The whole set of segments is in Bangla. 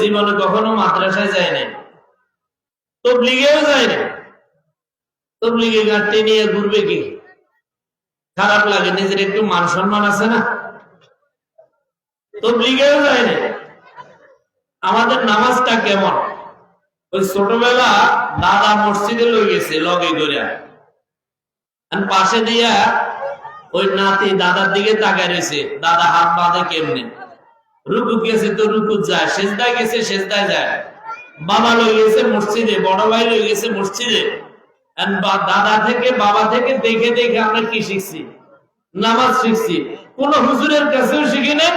জীবনে কখনো মাদ্রাসায় যায় না তবলিগেও যায় না তবলিগে গাঁটটি নিয়ে ঘুরবে কি? খারাপ লাগে, নিজের একটু মান সম্মান আছে না? তবলিগেও যায় না আমাদের নামাজটা কেমন? ওই ছোটবেলা দাদা মসজিদে লই গেছে, লগে আর পাশে দিয়া ওই নাতি দাদার দিকে তাকায় রয়েছে, দাদা হাত বাঁধে কেমনে? রুকু গেছে তো রুকু যায় সেজদায় গেছে, সেজদায় যায়। বাবা লই গেছে মসজিদে, বড় ভাই লই গেছে মসজিদে। দাদা থেকে, বাবা থেকে দেখে দেখে আমরা কি শিখছি? নামাজ শিখছি। কোন হুজুরের কাছেও শিখি নেই,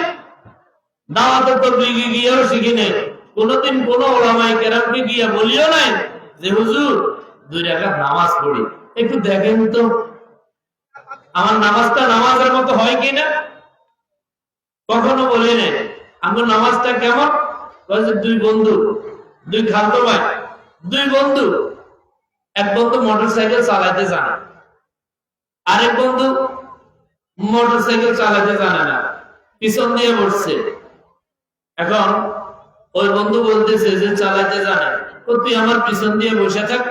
দাওয়াতে তবলিগে গিয়েও শিখি নেই। কোনদিন কোন ওলামাই কেরামকে গিয়ে বলিও নাই যে, হুজুর, দুই রাকাত নামাজ পড়ি। একটু দেখেন তো, আমার নামাজটা নামাজের মতো হয় কিনা? কখনো বলি নাই। আমার নামাজটা কেমন? দুই বন্ধু, দুই খাদ্য ভাই, দুই বন্ধু। এক বন্ধু মোটর সাইকেল চালাতে জানে আরেক বন্ধু মোটর সাইকেল চালাতে জানে না। পিছন দিয়ে বসছে। এখন ওই বন্ধু বলতেছে যে চালাতে জানে তো তুই আমার পিছন দিয়ে বসে থাক।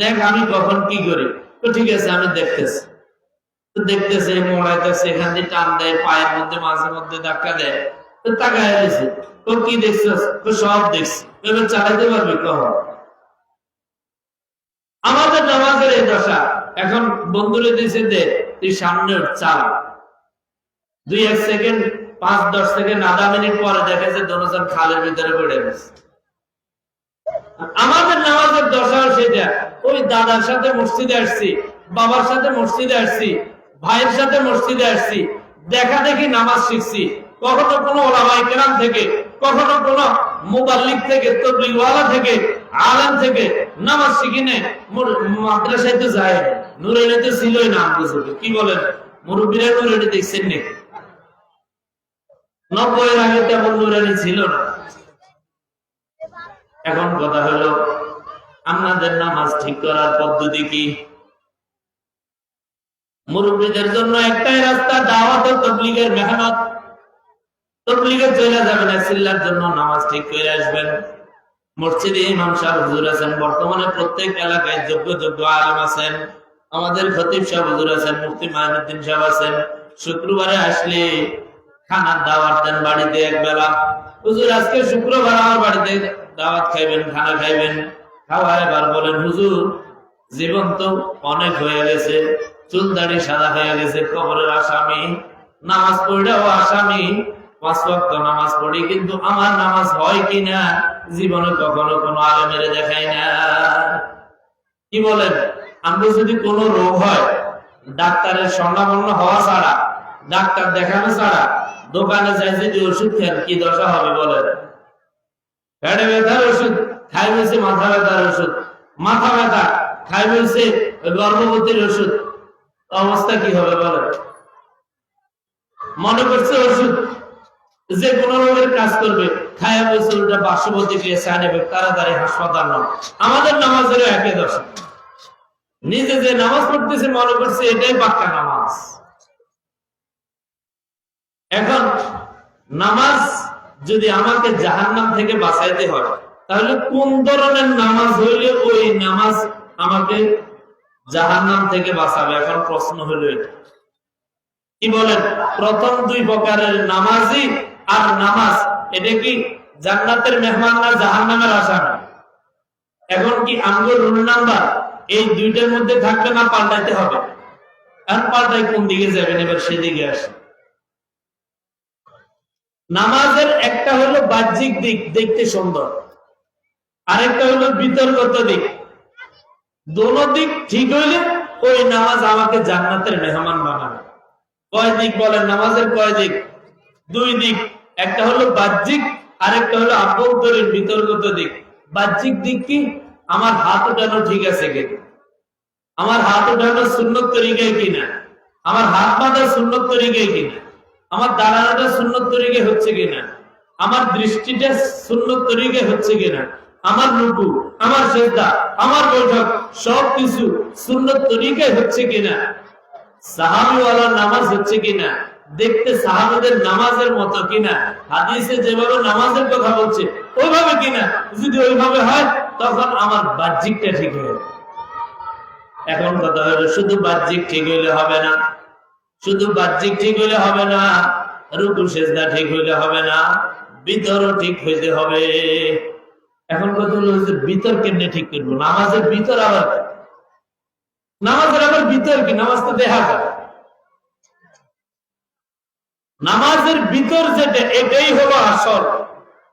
দেখ আমি কখন কি করি। তো ঠিক আছে, আমি দেখতেছি। দেখতেছে মোড়াইতেছে, এখান দিয়ে টান দেয়, পায়ের মধ্যে, মাঝে মধ্যে ধাক্কা দেয়। আমাদের নামাজের দশা। দশ আমাদের নামাজের দশাও সেটা। ওই দাদার সাথে মসজিদে আসছি, বাবার সাথে মসজিদে আসছি, ভাইয়ের সাথে মসজিদে আসছি, দেখা দেখি নামাজ শিখছি। কখনো কোনো ওলামাই কেরাম থেকে, কখনো কোনো মুবাল্লিক থেকে, তবলিগওয়ালা থেকে, আলেম থেকে নামাজ শিখিনি মাদ্রাসায় তো যায় না। নুরানি তো ছিলই না কি বলেন? মুরব্বীরা নুরানি দেখছেন নাকি? নব্বই আগে তেমন নুরানি ছিল না। এখন কথা হলো আমাদের নামাজ ঠিক করার পদ্ধতি কি? মুরব্বীদের জন্য একটাই রাস্তা, দাওয়াত তবলিগের মেহনত। যাবেন সিল্লার জন্য নামাজ ঠিক করে আসবেন। মসজিদে ইমাম সাহেব, হুজুর আছেন, বর্তমানে প্রত্যেক এলাকায় যোগ্য যোগ্য আলেম আছেন। আমাদের খতিব সাহেব, হুজুর আছেন, মুফতি মাহিনুদ্দিন সাহেব আছেন। শুক্রবারে আসলে খানার দাওয়াত দেন বাড়িতে এক বেলা হুজুর, আজকে শুক্রবার আমার বাড়িতে দাওয়াত খাইবেন, খানা খাইবেন। খাওয়া এবার বলেন, হুজুর, জীবন তো অনেক হয়ে গেছে, চুল দাড়ি সাদা হয়ে গেছে, কবরের আসামি, নামাজ পড়লেও আসামি পাঁচ ওয়াক্ত নামাজ পড়ি, কিন্তু আমার নামাজ হয় কিনা জীবনে কখনো কোনো দেখাই না। কি বলেন? যদি কোনো রোগ হয়, ডাক্তারের হওয়া ছাড়া, ডাক্তার দেখানো ছাড়া, দোকানে যাই যদি ওষুধ কি দশা হবে বলেন? ব্যথার ওষুধ, খাই মাথা ব্যথার ওষুধ। মাথা ব্যথা, খাই গর্ভবতীর ওষুধ। অবস্থা কি হবে বলেন? মনে করছে ওষুধ যে কোনো রোগের কাজ করবে, খায়া পার্শ্ববর্তী গিয়ে সাইড এফেক্ট তাড়াতাড়ি হাসপাতাল নাও। আমাদের নামাজেরও একই দশা। নিজে যে নামাজ পড়তেছে, মনে করছে এটাই পাক্কা নামাজ। এখন নামাজ যদি আমাকে জাহান্নাম থেকে বাঁচাইতে হয়, তাহলে কোন ধরনের নামাজ হইলে ওই নামাজ আমাকে জাহান্নাম থেকে বাঁচাবে? এখন প্রশ্ন হলো এটা। কি বলেন? প্রথম দুই প্রকারের নামাজি আর নামাজ, এটা কি জান্নাতের মেহমান না জাহান্নামের আসামি? এখন কি আমগো রুল নাম্বার এই দুইটার মধ্যে থাকবে না পাল্টাইতে হবে? আর পাল্টাই কোন দিকে যাবেন? এবার সেদিকে আসে। নামাজের একটা হলো বাহ্যিক দিক, দেখতে সুন্দর। আরেকটা হলো বিতর্কত দিক। দোনো দিক ঠিক হইলে ওই নামাজ আমাকে জান্নাতের মেহমান বানাবে। কয় দিক বলেন? নামাজের কয় দিক? দুই দিক। একটা হলো বাহ্যিক, আরেকটা হলো আভ্যন্তরীণ বিতর্কত দিক। বাহ্যিক দিক কি? আমার হাত উঠানো ঠিক আছে কিনা? আমার হাত উঠানো সুন্নত তরিকায় কিনা? আমার হাত বাঁধা সুন্নত তরিকায় কিনা? আমার দাঁড়ানোটা সুন্নত তরিকায় হচ্ছে কিনা? আমার দৃষ্টিটা সুন্নত তরিকায় হচ্ছে কিনা? আমার রুকু, আমার শ্রদ্ধা আমার বৈঠক, সবকিছু সুন্নত তরিকায় হচ্ছে কিনা? সাহাবিওয়ালা নামাজ হচ্ছে কিনা? দেখতে সাহাবাদের নামাজের মতো কিনা? হাদিসে যেভাবে নামাজের কথা বলছে, ওইভাবে কিনা? যদি ওইভাবে হয়, তখন আমার বাহ্যিকটা ঠিক হয়ে এখন কথা হলো, শুধু বাহ্যিক ঠিক হইলে হবে না। শুধু বাহ্যিক ঠিক হইলে হবে না রুকু সেজদা ঠিক হইলে হবে না ভিতরও ঠিক হইতে হবে। এখন কথা হলো, যে ভিতর কেমনে ঠিক করব? নামাজের ভিতর আবার নামাজের আবার ভিতর কি? নামাজ তো দেখা যায়। নামাজের ভিতর যেটা এটাই হলো আসল।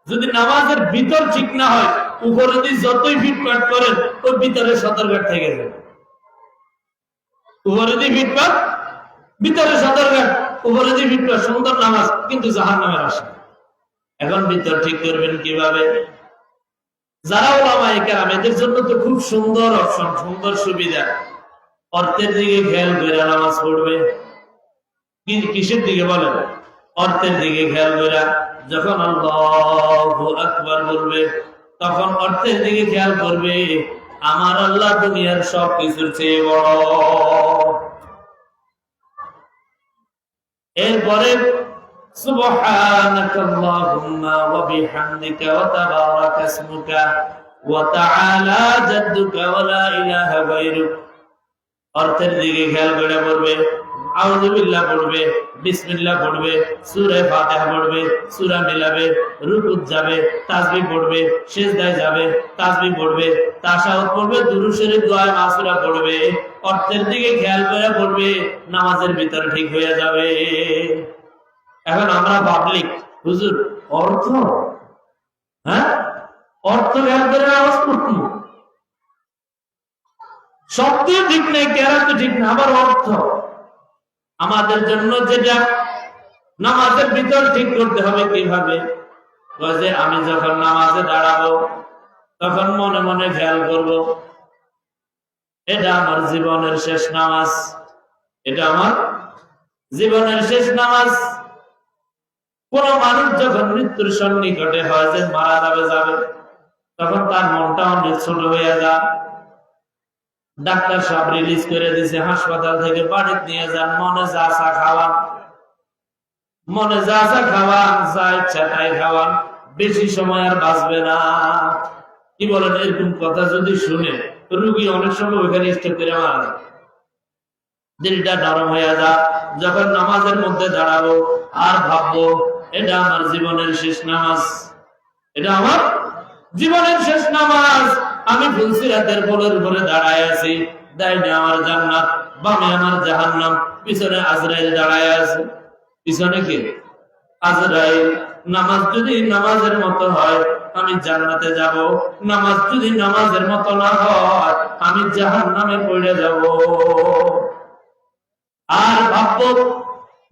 যদি নামাজের ভিতর ঠিক না হয়, উপরে দিয়ে যতই ফিটপাট করেন, ওই ভিতরে সতর্ক থেকে যাবে। উপরে ফিটপাট ভিতরে উপরে ফিটপাট সুন্দর নামাজ, কিন্তু জাহান নামের আসে এখন ভিতর ঠিক করবেন কীভাবে? যারা ওলামা কেরাম, এদের জন্য তো খুব সুন্দর অপশন সুন্দর সুবিধা। অর্থের দিকে খেয়াল করে নামাজ পড়বে। কিসের দিকে বলেন? অর্থের দিকে খেয়াল করে যখন আল্লাহু আকবার বলবে তখন অর্থের দিকে খেয়াল করবে আমার আল্লাহ দুনিয়ার সব কিছুর চেয়ে বড় এরপরে سبحانك اللهم وبحمدك وتبارك اسمك وتعالى جدك ولا إله غيرك অর্থের দিকে খেয়াল করে পড়বে আউযুবিল্লাহ পড়বে, বিসমিল্লাহ পড়বে, সূরা ফাতিহা পড়বে, সূরা মিলাবে, রুকুত যাবে, তাসবিহ পড়বে, সিজদায় যাবে, তাসবিহ পড়বে তাশাহুদ পড়বে, দুরূদ শরীফ দোয়া মাসুরা পড়বে, অর্থের দিকে খেয়াল করে পড়বে, নামাজের ভিতর ঠিক হয়ে যাবে। এখন আমরা পাবলিক হুজুর, অর্থ? হ্যাঁ? অর্থ খেয়াল করে নামাজ পড়ব। শব্দ ঠিক নেই, কেরাতে ঠিক না আবার অর্থ? আমাদের জন্য যেটা নামাজের ভিতর ঠিক করতে হবে কীভাবে? যে আমি যখন নামাজে দাঁড়াবো, তখন মনে মনে খেয়াল করব, এটা আমার জীবনের শেষ নামাজ, এটা আমার জীবনের শেষ নামাজ। কোন মানুষ যখন মৃত্যুর সন্নিকটে হয় যে মারা যাবে যাবে, তখন তার মনটা অনেক ছোট হয়ে যায়। ডাক্তার সব রিলিজ করে দিছে, হাসপাতাল থেকে বাড়িতে নিয়ে যান, মনে যা চা খাওয়ান। মনে যা চা খাওয়ান, যা ইচ্ছা তাই খাওয়ান। বেশি সময় আর বাঁচবে না। কি বলেন, এরকম কথা যদি শুনে, রুগী অনেক সময় ওইখানে স্টেপ করে মারা। দিলটা নরম হয়ে যা, যখন নামাজের মধ্যে দাঁড়াবো, আর ভাববো, এটা আমার জীবনের শেষ নামাজ। এটা আমার জীবনের শেষ নামাজ। আমি ফুলসিরাতের পোলের উপরে দাঁড়ায় আছি। ডাইনে আমার জান্নাত, বামে আমার জাহান্নাম, পিছনে আজরাইল দাঁড়ায় আছে। পিছনে কে? আজরাইল। নামাজ যদি নামাজের মতো হয়, আমি জান্নাতে যাব। নামাজ যদি নামাজের মতো না হয়, আমি জাহান্নামে পড়ে যাব। আর ভাববো,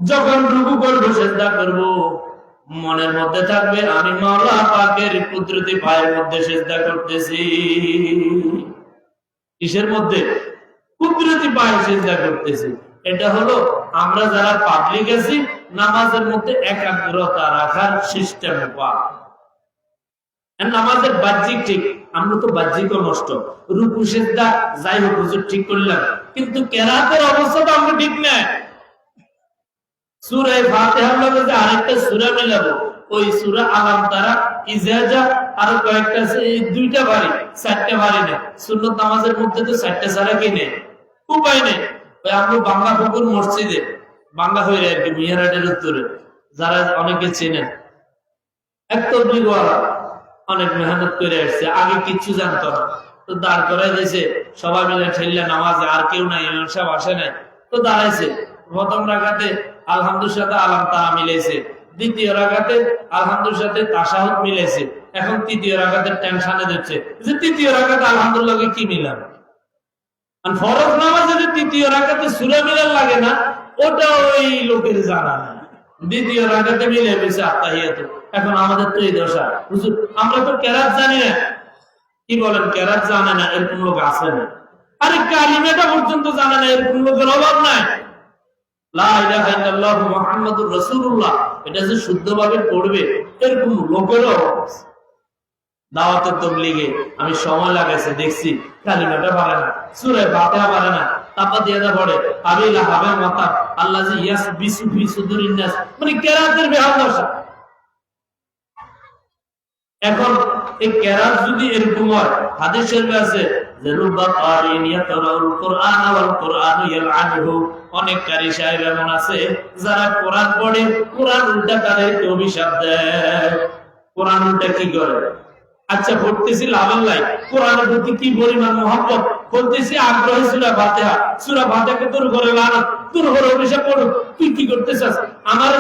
যখন রুকু করব, সেজদা করব। মনের মধ্যে থাকবে, আমি মাওলা পাকের কুদরতি পায়ের মধ্যে সেজদা করতেছি। কিসের মধ্যে? কুদরতি পায়ে সেজদা করতেছি। এটা হলো, আমরা যারা পাবলিক আছি নামাজের মধ্যে একাগ্রতা রাখার সিস্টেম পা নামাজের বাহ্যিক ঠিক, আমরা তো বাহ্যিকও নষ্ট। রূপু সেজদা, যাই হোক ঠিক করলাম। কিন্তু কেরাতের অবস্থা তো আমরা ঠিক নাই। সুরায় ফাতিহার লগে আরেকটা সূরা ওই সূরা আলাম তারা ইজাজা আর কয়েকটা দুইটা বাড়ি, চারটা বাড়ি নেই নামাজের মধ্যে তো চারটা ছাড়া কি নেই? উপায় নেই। ওই আমরা বাংলা পুকুর মসজিদে, বাংলা হয়ে মিয়ারাটের উত্তরে, যারা অনেকে চেনেন। এক অনেক মেহনত করে আসছে, আগে কিচ্ছু জানতো না। তো দাঁড় করাই দিয়েছে, সবাই মিলে ঠেললে নামাজে আর কেউ নাই সাহেব আসে নাই। তো দাঁড়াইছে। প্রথম রাখাতে আলহামদুর সাথে আলাম তারা মিলেছে দ্বিতীয় রাখাতে আলহামদুর সাথে তাসাহুদ মিলেছে এখন তৃতীয় রাখাতে টেনশনে দিচ্ছে যে তৃতীয় রাখাতে আলহামদুল্লাহ কি মিলাম? ফরজ নামাজে যে তৃতীয় সুরা মিলার লাগে না ওটা ওই লোকের জানা না দ্বিতীয় মিলে এখন আমাদের তো এই দশা। হুজুর, আমরা তো কেরাত জানি না। কি বলেন, কেরাত জানে না, এরকম লোক আছে না? আরে কালিমাটা পর্যন্ত জানে না, এরকম লোকের অভাব নাই। আমি সময় লাগাইছে, দেখছি কালিমাটা পারে না, সুরে ফাতিহা পারে না তাপা দিয়ে পড়ে আবিলা হবে মাতা আল্লাহ মানে কেরাতের বেহাল এখন এই কেরাত যদি এরকম হয় হাদিস শরীফে আছে যারা পড়ে, কোরআন অভিশাপ কি করে? আচ্ছা প্রতি কি সুরা ফাতিহা। সুরা ফাতিহাকে তোর ঘরে তোর ঘরে অভিশাপ পড়ো তুই কি করতে চাস আমার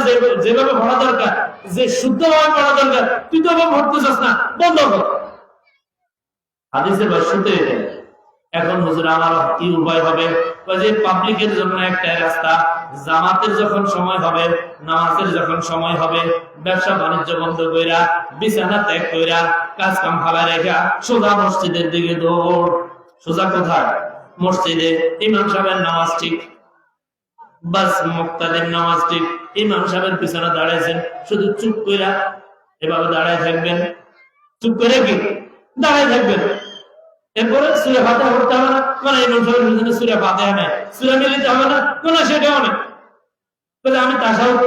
যেভাবে পড়া দরকার, যে শুদ্ধভাবে পড়া দরকার, তুই তো পড়তে চাস না। বন্ধ কর। হাদিসের ভাষ্যতে। এখন হুজুর আমার কি উপায় হবে? যে পাবলিকের জন্য একটা রাস্তা, জামাতের যখন সময় হবে, নামাজের যখন সময় হবে, ব্যবসা বাণিজ্য বন্ধ কইরা, বিছানা ত্যাগ কইরা, কাজ কাম ফালা রেখা সোজা মসজিদের দিকে দৌড়। সোজা কোথায়? মসজিদে ইমাম সাহেবের নামাজ ঠিক। বাস মুক্তাদের নামাজ ঠিক। ইমাম সাহেবের পিছনে দাঁড়াইছেন। শুধু চুপ কইরা এভাবে দাঁড়ায় থাকবেন। চুপ করে কি? দাঁড়ায় থাকবেন। এরপরে সুরে পড়তে হবে না। মানে ইমাম সাহেবের পিছনে সুরে সুরে মিলিতে হবে না, কোন সেটাও বলে আমি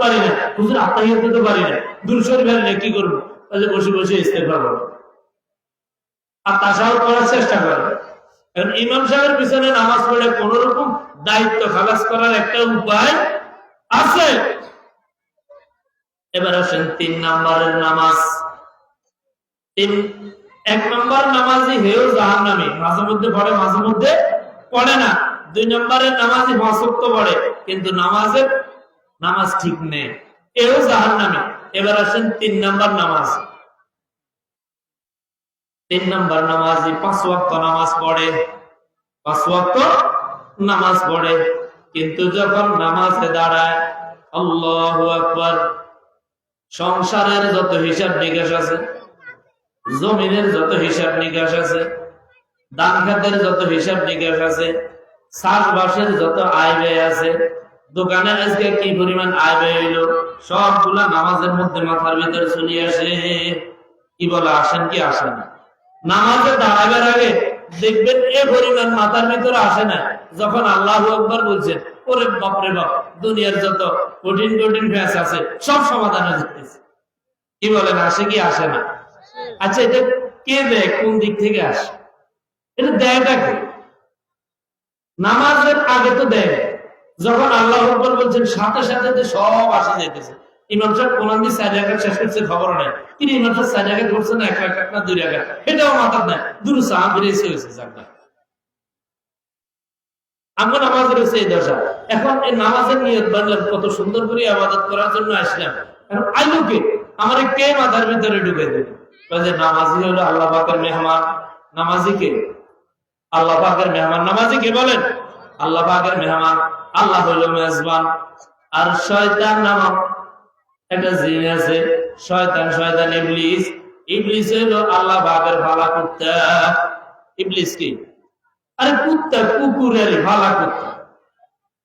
পারি না, হুজুর আত্মাহিয়াতে তো পারি না। দূর শরীফের কি বলে বসে বসে আর করার চেষ্টা এখন ইমাম সাহেবের পিছনে নামাজ পড়ে কোন রকম দায়িত্ব খালাস করার একটা উপায় আছে। এবার আসেন তিন নাম্বারের নামাজ। তিন এক নম্বর নামাজি হেও জাহান নামে মাঝে মধ্যে পড়ে মাঝে মধ্যে পড়ে না। দুই নম্বরের নামাজি মাসক্ত পড়ে, কিন্তু নামাজের নামাজ ঠিক নেই। এও জাহান নামে এবার আসেন তিন নম্বর নামাজ। তিন নম্বর নামাজি পাঁচ ওয়াক্ত নামাজ পড়ে। পাঁচ ওয়াক্ত নামাজ পড়ে। কিন্তু যখন নামাজে দাঁড়ায়, আল্লাহ আকবার। সংসারের যত হিসাব নিকাশ আছে জমিনের যত হিসাব নিকাশ আছে দান খাতের যত হিসাব নিকাশ আছে, চাষবাসের যত আয় ব্যয় আছে, দোকানে আজকে কি পরিমাণ আয় ব্যয় হইল, সবগুলা নামাজের মধ্যে মাথার ভিতরে চলে আসে। কি বলে, আসেন কি আসে না? নামাজে দাঁড়াবার আগে দেখবেন এ পরিমাণ মাথার ভিতরে আসে না। যখন আল্লাহ একবার বলছেন, ওরে বাপরে বাপ, দুনিয়ার যত কঠিন কঠিন ফ্যাস আছে, সব সমাধান হয়ে যেতেছে। কি বলেন, আসে কি আসে না? আচ্ছা এটা কে দেয়? কোন দিক থেকে আসে? এটা দেয়টা কে? নামাজের আগে তো দেয়। যখন আল্লাহ বলছেন, সাথে সাথে যে সব আসে যাইতেছে। ইমাম সাহেব দিয়ে শেষ করছে, খবর নেই। কিন্তু ইমাম সাহেব এক রাখাত না, দুই এটাও মাথার নাই। দূর হয়েছে জানটা আমরা নামাজের হচ্ছে এই দশা। এখন এই নামাজের নিয়ত বানলাম, কত সুন্দর করে আবাদত করার জন্য আসলাম। এখন আইলুকে, আমার কে মাথার ভিতরে ঢুকে দেবে নামাজি হলো আল্লাহ পাকের মেহমান। আল্লাহ পাকের মেহমান। বলেন? আল্লাহ পাকের মেহমান। আল্লাহ মেজবান। আর শয়তান একটা জিন আছে শয়তান শয়তান ইবলিস। ইবলিস আল্লাহ পাকের ভালা কুত্তা। ইবলিস কি? আরে কুত্তা কুকুরের ভালা কুত্তা।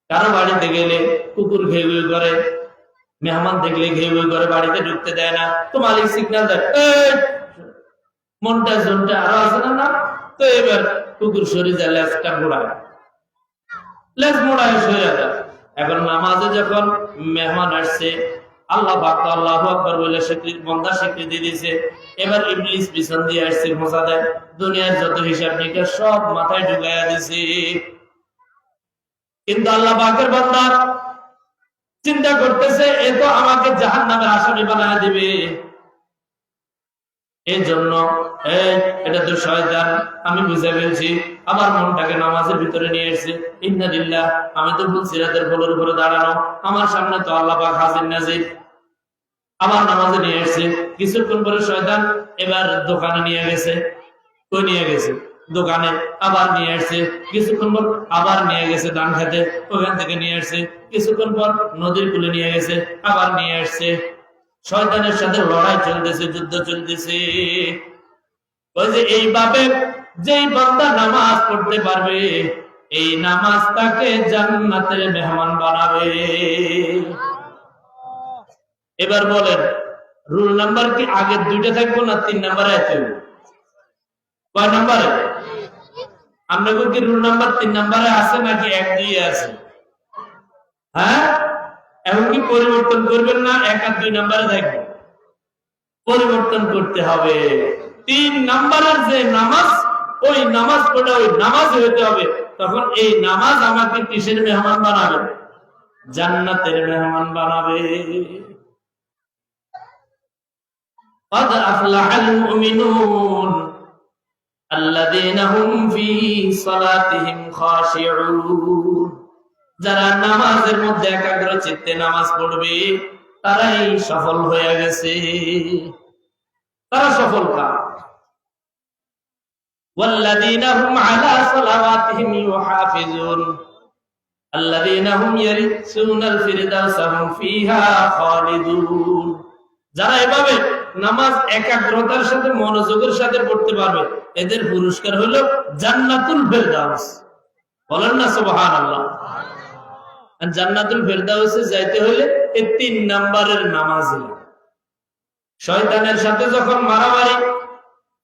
কারও বাড়িতে গেলে কুকুর ঘেউ করে মেহমান দেখলে ঘেউ করে বাড়িতে ঢুকতে দেয় না। তো মালিক সিগন্যাল দেয় "এই, মনটা জনটা আরও আছে না না? তো এবার কুকুর শরীর যায়, লেজটা ঘোড়ায় লেজ মোড়ায় সরে যায়। এখন নামাজে যখন মেহমান আসছে, আল্লাহ পাক আল্লাহ আকবার বলে স্বীকৃতি বন্দা স্বীকৃতি দিয়েছে। এবার ইবলিস পিছন দিয়ে আসছে মজা দেয়। দুনিয়ার যত হিসাব নিকাশ সব মাথায় ঢুকাইয়া দিছে কিন্তু আল্লাহ পাকের বান্দা চিন্তা করতেছে, এ তো আমাকে জাহান নামের আসামি বানায় দিবে। এই জন্য এটা তো শয়তান, আমি বুঝে ফেলছি, আমার মনটাকে নামাজের ভিতরে নিয়ে এসেছে। ইন্নাদিল্লাহ আমি তো ভুল সিরাতের ভুলের উপরে দাঁড়ানো, আমার সামনে তো আল্লাহ পাক হাজির নাজির আবার নামাজে নিয়ে এসেছে, কিছুক্ষণ পরে শয়তান এবার দোকানে নিয়ে গেছে। কই নিয়ে গেছে? দোকানে, আবার নিয়ে আসছে কিছুক্ষণ পর আবার নিয়ে গেছে ধান খেতে, ওখান থেকে নিয়ে আসছে কিছুক্ষণ পর নদীর কুলে নিয়ে গেছে, আবার নিয়ে আসছে শয়তানের সাথে লড়াই চলতেছে, যুদ্ধ চলতেছে। ওই যে এইভাবে যেই বান্দা নামাজ পড়তে পারবে, এই নামাজ তাকে জান্নাতের মেহমান বানাবে। এবার বলেন, রুল নাম্বার কি আগের দুইটা থাকব না তিন নাম্বারে আছে কয় নাম্বারে? আপনাকে কি রুল নাম্বার তিন নাম্বারে আছে নাকি এক দুই আছে? হ্যাঁ? এখন কি পরিবর্তন করবেন না এক আর দুই নাম্বারে থাকবে পরিবর্তন করতে হবে তিন নাম্বারের যে নামাজ ওই নামাজ পড়ে ওই নামাজ হইতে হবে তখন এই নামাজ আমাকে কিসের মেহমান বানাবে জান্নাতের মেহমান বানাবে قد أفلح المؤمنون الذين هم في صلاتهم خاشعون যারা নামাজের মধ্যে একাগ্র চিত্তে নামাজ পড়বে তারাই সফল হয়ে গেছে তারা সফল কাজ والذين هم على صلواتهم يحافظون الذين هم يرثون الفردوس هم فيها خالدون যারা এভাবে নামাজ একাগ্রতার সাথে মনোযোগের সাথে পড়তে পারবে এদের পুরস্কার হলো জান্নাতুল ফেরদাউস বলেন না সুবহানাল্লাহ আর জান্নাতুল ফেরদাউসে যাইতে হলে এই তিন নাম্বারের নামাজ শয়তানের সাথে যখন মারামারি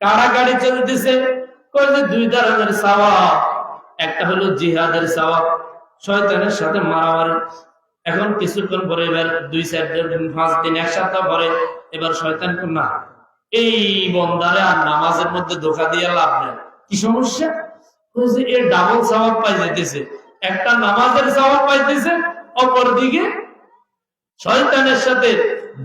কাড়াকাড়ি চলতেছে কই দুই ধরনের সওয়াব। একটা হলো জিহাদের সওয়াব, শয়তানের সাথে মারামারি। এখন কিছুক্ষণ পরে এবার দুই চার দিন, পাঁচ দিন এক সপ্তাহ পরে এবার শয়তান না, এই বন্দারে আর নামাজের মধ্যে ধোকা দিয়ে লাভ নেই। কি সমস্যা? এর ডাবল সওয়াব পাই যাইতেছে। একটা নামাজের সওয়াব পাইতেছে অপর দিকে শয়তানের সাথে,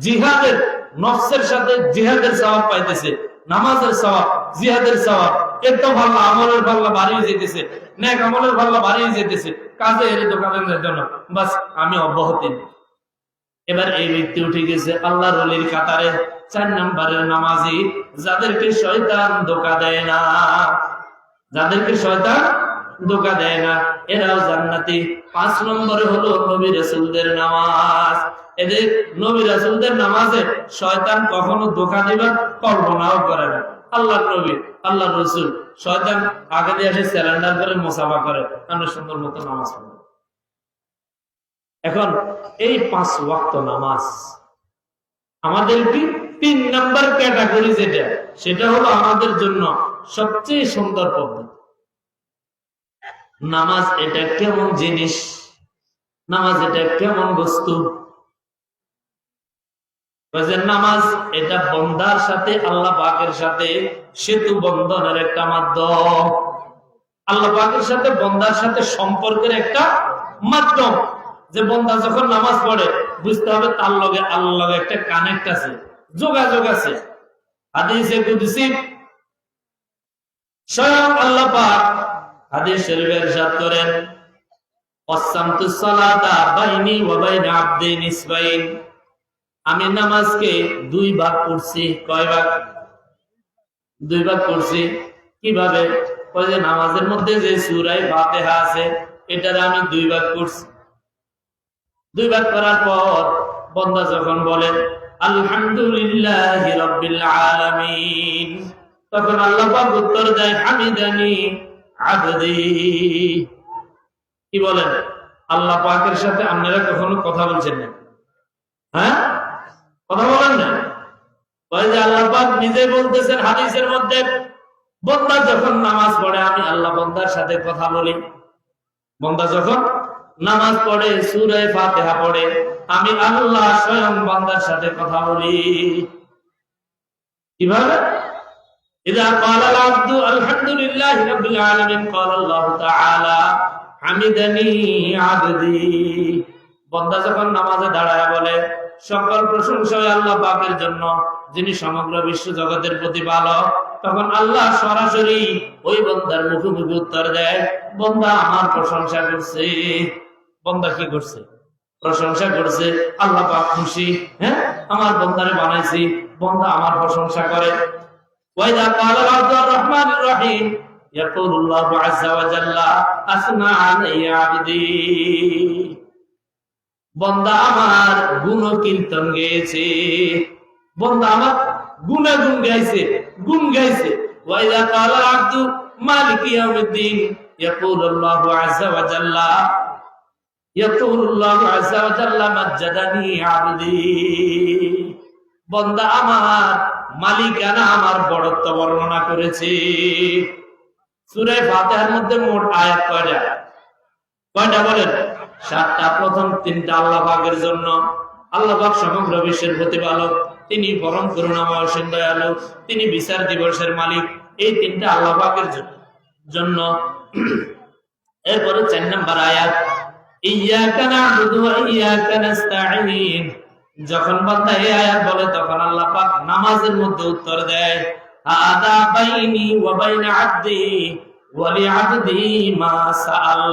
জিহাদের, নফসের সাথে জিহাদের সওয়াব পাইতেছে। নামাজের সওয়াব জিহাদের সওয়াব এত ভালো আমলের ভাল্লা বাড়িয়ে যেতেছে নেক আমলের ভাল্লা বাড়িয়ে যেতেছে কাজে এর দোকানের জন্য। বাস, আমি অব্যাহতি। এবার এই ব্যক্তি উঠে গেছে আল্লাহ রলির কাতারে, চার নম্বরের নামাজি, যাদেরকে শয়তান ধোকা দেয় না। যাদেরকে শয়তান ধোকা দেয় না। এরাও জান্নাতি। পাঁচ নম্বরে হলো নবী রসুলদের নামাজ। এদের নবী রসুলদের নামাজে শয়তান কখনো ধোকা দিবার কল্পনাও করে না। আল্লাহ নবী আল্লাহ রসুল শয়তান আগে দিয়ে এসে স্যালেন্ডার করে মোসাফা করে। আমরা সুন্দর মতো নামাজ পড়ব এখন এই পাঁচ ওয়াক্ত নামাজ আমাদের কি তিন নাম্বার ক্যাটাগরি যেটা? সেটা হলো আমাদের জন্য সবচেয়ে সুন্দর পদ্ধতি। নামাজ এটা কেমন জিনিস? নামাজ এটা কেমন বস্তু? নামাজ এটা বন্দার সাথে, আল্লাহ পাকের সাথে সেতু বন্ধনের একটা মাধ্যম। আল্লাহ পাকের সাথে বন্দার সাথে সম্পর্কের একটা মাধ্যম। যে বন্দা যখন নামাজ পড়ে, বুঝতে হবে তার লগে আল্লাহ একটা কানেক্ট আছে, যোগাযোগ আছে। হাদিসে কুদসি, স্বয়ং আল্লাহ পাক হাদিস শরীফের ইরশাদ করেন অসামতু সালাতা বাইনি ওয়া বাইনা আবদি নিসবাইন। আমি নামাজকে দুই ভাগ করছি কয় ভাগ? দুই ভাগ করছি কীভাবে? ওই যে নামাজের মধ্যে যে সুরাই ফাতিহা আছে, এটার আমি দুই ভাগ করছি দুই ভাগ করার পর বন্দা যখন বলে, আলহামদুলিল্লাহ রব্বিল আলামিন, তখন আল্লাহ পাক উত্তর দেয়, হামিদানি কি বলেন? আল্লাহ পাকের সাথে আপনারা কখনো কথা বলছেন না? হ্যাঁ? কথা বলেন না? বলে যে আল্লাহ পাক নিজে বলতেছেন হাদিসের মধ্যে, বন্দা যখন নামাজ পড়ে, আমি আল্লাহ বন্দার সাথে কথা বলি। বন্দা যখন নামাজ পড়ে, সুরে ফাতেহা পড়ে, আমি আল্লাহ স্বয়ং বান্দার সাথে কথা বলি। কীভাবে? إذا قال العبد الحمد لله رب العالمين قال الله تعالى حمدني عبدي বন্দা যখন নামাজে দাঁড়ায় বলে সকল প্রশংসা ওই আল্লাহ পাকের জন্য যিনি সমগ্র বিশ্ব জগতের প্রতিপালক তখন আল্লাহ সরাসরি ওই বন্দার মুখোমুখি উত্তর দেয় বন্দা আমার প্রশংসা করছে বন্দা কি করছে প্রশংসা করছে আল্লাহ পাক খুশি হ্যাঁ আমার বন্দারে বানাইছি বন্দা আমার প্রশংসা করে وإذا قال العبد الرحمن الرحيم يقول الله عز وجل أثنى علي عبدي বন্দা আমার গুণ কীর্তন গেয়েছে বন্দা আমার গুণাগুণ গাইছে গুণ গাইছে ওয়াইদা কালা আব্দু মালিক ইয়াউমিদ্দিন يقول الله عز وجل يقول الله عز وجل مجدني عبدي বন্দা আমার মালিকানা আমার বড়ত্ব বর্ণনা করেছে। সুরে ফাতেহার মধ্যে মোট আয়াত কয়টা? কয়টা বলেন? সাতটা, প্রথম তিনটা আল্লাহ পাকের জন্য। আল্লাহ পাক সমগ্র বিশ্বের প্রতিপালক, তিনি পরম করুণাময় অসীম দয়ালু, তিনি বিচার দিবসের মালিক, এই তিনটা আল্লাহ পাকের জন্য। এরপরে চার নাম্বার আয়াত ইয়াকা না'বুদু ওয়া ইয়াকা নাস্তাঈন। যখন বান্দা এই আয়াত বলে, তখন আল্লাহ পাক নামাজের মধ্যে উত্তর দেয়, হাদা বাইনি ওয়া আবদি ওয়া লিআবদি মা সাআল।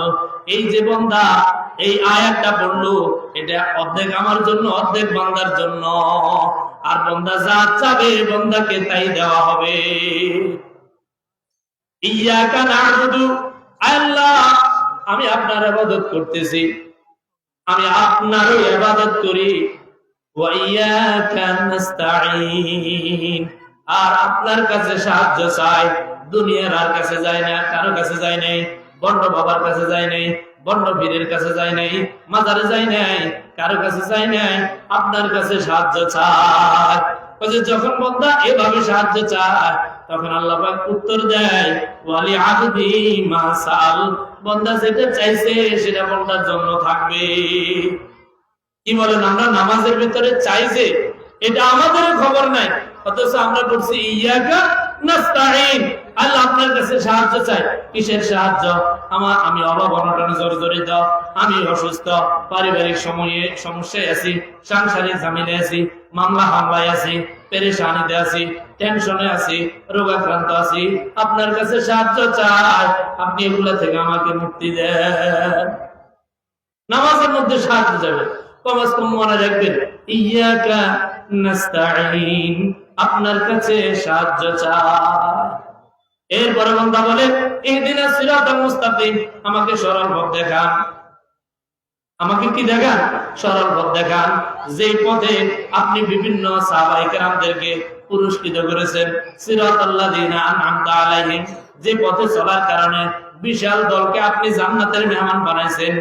এই যে বান্দা, এই আয়াতটা পড়ল, এটা অর্ধেক আমার জন্য, অর্ধেক বান্দার জন্য। আর যা চাবে তাই দেওয়া হবে। ইয়াকা আল্লাহ, আমি আপনার ইবাদত করতেছি। আমি ইবাদত করি। আর আপনার কাছে সাহায্য চাই, দুনিয়ার আর কাছে যায় না কারও কাছে যায় নাই বন্ড বাবার কাছে যায় নাই বন্ড পীরের কাছে যায় নাই, মাজারে যায় নাই, কারও কাছে যায় নাই, আপনার কাছে সাহায্য চাই। যখন বন্দা এভাবে সাহায্য চায়, তখন আল্লাহ উত্তর দেয়, ওয়ালি আবদি মা সাল বন্দা যেটা চাইছে, সেটা বন্দার জন্য থাকবে। কি বলেন আমরা নামাজের ভিতরে চাই যে এটা আমাদের খবর নাই, অথচ আমরা বলছি, ইয়াকা নাস্তাইন আল্লাহ আপনার কাছে সাহায্য চাই কিসের সাহায্য? আমার, আমি অভাব, অনটনে জর্জরিত আমি অসুস্থ, পারিবারিক সময়ে, সমস্যায় আছি, সাংসারিক ঝামেলায় আছি, মামলা হামলায় আছি, পেরেশানিতে আছি, টেনশনে আছি, রোগাক্রান্ত আছি। আপনার কাছে সাহায্য চাই। আপনি এগুলা থেকে আমাকে মুক্তি দেন। নামাজের মধ্যে সাহায্য যাবে আপনার কাছে সাহায্য এরপরে বান্দা বলে আমাকে সরল পথ দেখান। আমাকে কি দেখান? সরল দেখান। পথে আপনি বিভিন্ন পুরস্কৃত করেছেন আলাইহিম, যে পথে চলার কারণে বিশাল দলকে আপনি জান্নাতের মেহমান বানাইছেন,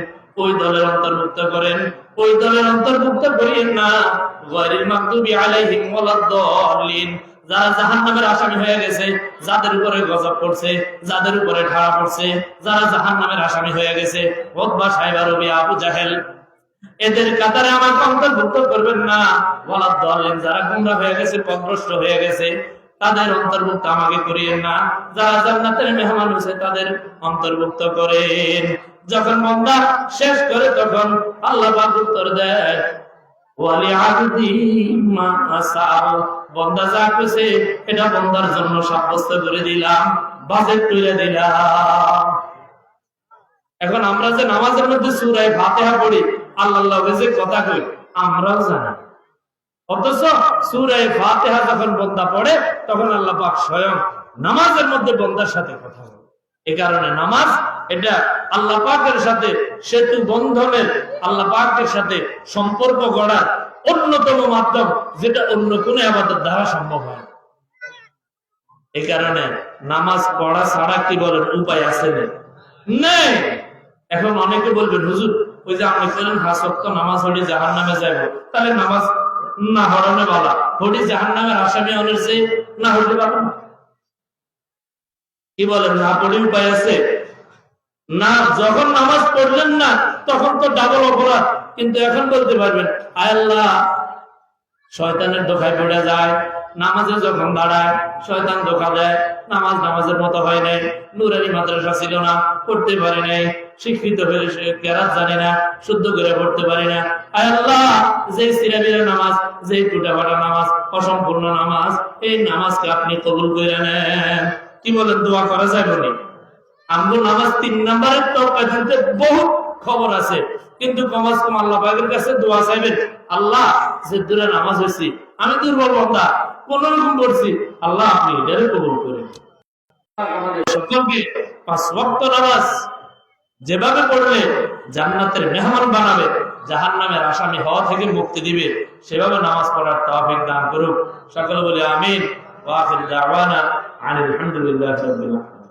ওই দলের অন্তর্ভুক্ত করেন। ওই দলের অন্তর্ভুক্ত করিয়েন না। মাগদুবি আলাইহিম ওয়ালাদ-দাল্লিন যারা জাহান্নামের আসামি হয়ে গেছে, যাদের উপরে গজব পড়ছে, যাদের উপরে ঠাড়া পড়ছে, যারা জাহান্নামের আসামি হয়ে গেছে সাহেব রবি আবু জাহেল, এদের কাতারে অন্তর্ভুক্ত করবেন না। বলার দলেন যারা গুমরা হয়ে গেছে হয়ে গেছে, তাদের অন্তর্ভুক্ত আমাকে করিয়েন না। যারা জান্নাতের মেহমান হয়েছে, তাদের অন্তর্ভুক্ত করেন। যখন মন্দা শেষ করে তখন আল্লাহ উত্তর দেয় এটা বন্দার জন্য সাব্যস্ত করে দিলাম, বাজেট তুলে দিলাম। এখন আমরা যে নামাজের মধ্যে পড়ি আল্লাহ যে কথা কই, আমরাও জানি। অথচ যখন বন্দা পড়ে, তখন আল্লাহ স্বয়ং নামাজের মধ্যে বন্দার সাথে কথা বলে। এ কারণে নামাজ এটা আল্লাহ পাকের সাথে সেতু বন্ধনের, আল্লাহ পাকের সাথে সম্পর্ক গড়ার অন্যতম মাধ্যম যেটা অন্য কোনো আমাদের দ্বারা সম্ভব হয় এই কারণে নামাজ পড়া ছাড়া কি বলেন, উপায় আছে নেই। এখন অনেকে বলবেন, হুজুর, ওই যে আপনি বলেন হাসক্ত নামাজ হলে জাহান নামে যাব তাহলে নামাজ না হরণে বলা হলি জাহান নামের আসামি হলে সে না পারব না। কি বলেন, না পড়ে উপায় আছে? না, যখন নামাজ পড়লেন না, তখন তো ডাবল অপরাধ। কিন্তু এখন বলতে পারবেন আল্লাহ, শয়তানের ধোকায় পড়ে যায়, নামাজে যখন দাঁড়ায়, শয়তান ধোকা দেয়, নামাজ নামাজের মতো হয় নাই নুরানি মাদ্রাসা ছিল না, পড়তে পারে নাই, শিক্ষিত হয়ে সে কেরাত জানি না, শুদ্ধ করে পড়তে পারে না। আল্লাহ যে সিরাবিরা নামাজ যে টুটা ফাটা নামাজ, অসম্পূর্ণ নামাজ, এই নামাজকে আপনি কবুল করে নেন। কি বলেন, দোয়া করা যায় বলি? নামাজ তিন নম্বরের তরকা দিতে বহু খবর আছে। কিন্তু কমাস কম আল্লাহ পাকের কাছে দোয়া চাইবেন, আল্লাহ, যে দূরে নামাজ হয়েছি আমি দুর্বল বন্ধা কোন রকম পড়ছি আল্লাহ আপনি এটারে কবুল করেন। সকলকে পাঁচ ওয়াক্ত নামাজ যেভাবে পড়লে জান্নাতের মেহমান বানাবে, জাহান্নামের আসামি হওয়া থেকে মুক্তি দিবে, সেভাবে নামাজ পড়ার তৌফিক দান করুক। সকলে বলে আমিন। ওয়া আখির দাওয়ানা আনিল হামদুলিল্লাহি রাব্বিল আলামিন।